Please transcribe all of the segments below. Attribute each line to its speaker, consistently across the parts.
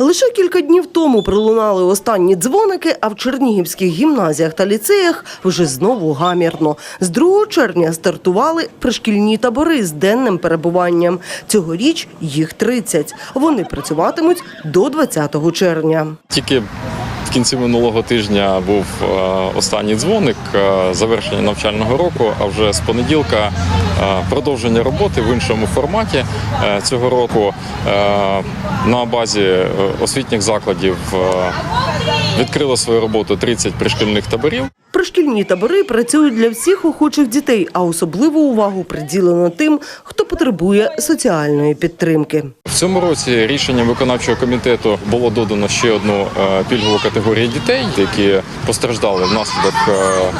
Speaker 1: Лише кілька днів тому пролунали останні дзвоники, а в чернігівських гімназіях та ліцеях вже знову гамірно. З 2 червня стартували пришкільні табори з денним перебуванням. Цьогоріч їх 30. Вони працюватимуть до 20 червня.
Speaker 2: Тільки в кінці минулого тижня був е, останній дзвоник е, завершення навчального року. А вже з понеділка продовження роботи в іншому форматі Е, цього року е, на базі е, освітніх закладів е, відкрило свою роботу 30 пришкільних таборів.
Speaker 1: Пришкільні табори працюють для всіх охочих дітей, а особливу увагу приділено тим, хто потребує соціальної підтримки.
Speaker 2: В цьому році рішенням виконавчого комітету було додано ще одну е, пільгову категорію дітей, які постраждали внаслідок е, е,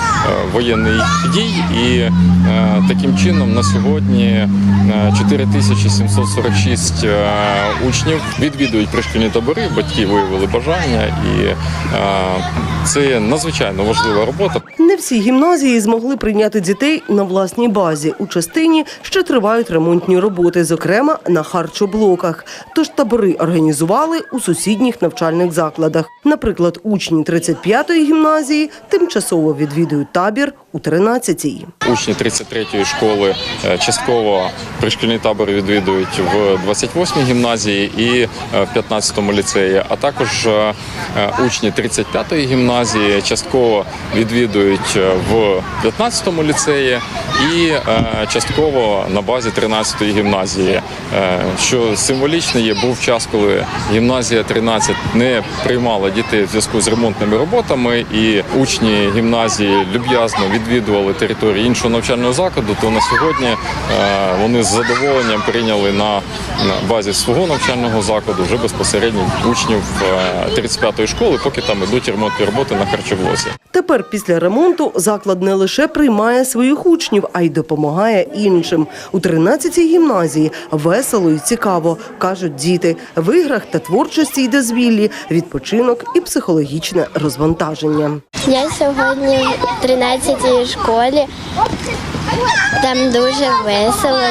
Speaker 2: воєнних дій. І е, таким чином на сьогодні е, 4746 е, учнів відвідують пришкільні табори. Батьки виявили бажання, і е, це надзвичайно важлива робота.
Speaker 1: Не всі гімназії змогли прийняти дітей на власній базі. У частині ще тривають ремонтні роботи, зокрема на харчоблоках. Тож табори організували у сусідніх навчальних закладах. Наприклад, учні 35-ї гімназії тимчасово відвідують табір у 13-й.
Speaker 2: Учні 33-ї школи е, частково пришкільний табор відвідують в 28-й гімназії і е, в 15-му ліцеї, а також е, учні 35-ї гімназії частково відвідують е, в 15-му ліцеї і е, частково на базі 13-ї гімназії. Е, Що символічно є, був час, коли гімназія 13 не приймала дітей в зв'язку з ремонтними роботами, і учні гімназії люб'язно відвідували територію іншого навчального закладу. То на сьогодні вони з задоволенням прийняли на, базі свого навчального закладу вже безпосередньо учнів е, 35-ї школи, поки там ідуть ремонтні роботи на харчоблоці.
Speaker 1: Тепер після ремонту заклад не лише приймає своїх учнів, а й допомагає іншим. У 13-й гімназії весело і цікаво, кажуть діти. В іграх та творчості й дозвіллі, відпочинок і психологічне розвантаження.
Speaker 3: Я сьогодні в 13-й школі. Там дуже весело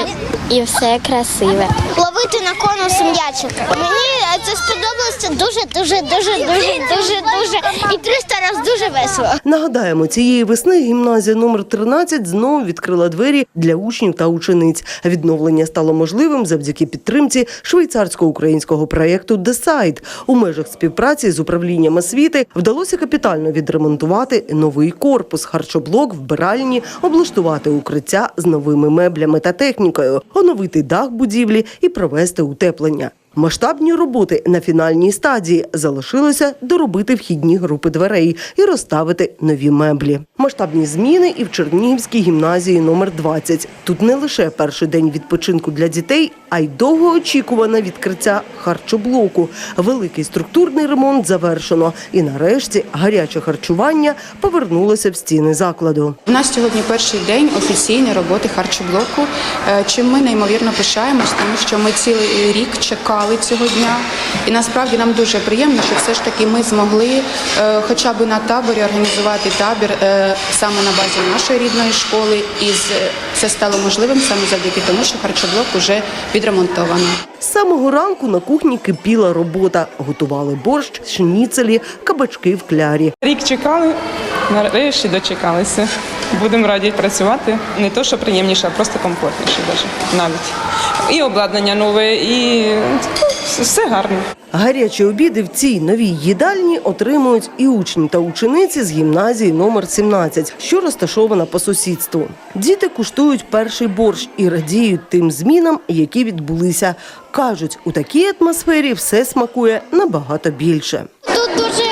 Speaker 3: і все красиве.
Speaker 4: ловити на конус м'ячик. Мені це сподобалося дуже, дуже, дуже, дуже, дуже, дуже. І 300 разів дуже весело.
Speaker 1: Нагадаємо, цієї весни гімназія номер 13 знову відкрила двері для учнів та учениць. Відновлення стало можливим завдяки підтримці швейцарсько-українського проєкту «Десайд». У межах співпраці з управлінням освіти вдалося капітально відремонтувати новий корпус, харчоблок, вбиральні, облаштувати укриття з новими меблями та технікою, оновити дах будівлі і провести утеплення. Масштабні роботи на фінальній стадії залишилося доробити вхідні групи дверей і розставити нові меблі. Масштабні зміни і в Чернігівській гімназії номер 20. Тут не лише перший день відпочинку для дітей, а й довгоочікуване відкриття харчоблоку. Великий структурний ремонт завершено, і нарешті гаряче харчування повернулося в стіни закладу.
Speaker 5: У нас сьогодні перший день офіційної роботи харчоблоку, е, чим ми неймовірно пишаємось, тому що ми цілий рік чекали цього дня. І насправді нам дуже приємно, що все ж таки ми змогли е, хоча б на таборі організувати табір е, саме на базі нашої рідної школи. І з- це стало можливим саме завдяки тому, що харчоблок вже відремонтовано.
Speaker 1: З самого ранку на кухні кипіла робота. Готували борщ, шніцелі, кабачки в клярі.
Speaker 6: Рік чекали, нарешті дочекалися. Будемо раді працювати. Не то, що приємніше, а просто комфортніше даже, навіть. І обладнання нове, і ну, все гарно.
Speaker 1: Гарячі обіди в цій новій їдальні отримують і учні та учениці з гімназії номер 17, що розташована по сусідству. Діти куштують перший борщ і радіють тим змінам, які відбулися. Кажуть, у такій атмосфері все смакує набагато більше.
Speaker 4: Тут дуже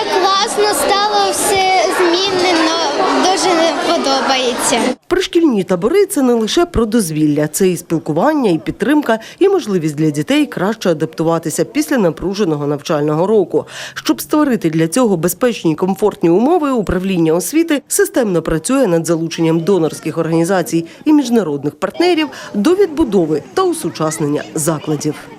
Speaker 4: класно стало все змінено. Дуже подобається.
Speaker 1: Пришкільні табори це не лише про дозвілля, це і спілкування, і підтримка, і можливість для дітей краще адаптуватися після напруженого навчального року. Щоб створити для цього безпечні і комфортні умови, управління освіти системно працює над залученням донорських організацій і міжнародних партнерів до відбудови та усучаснення закладів.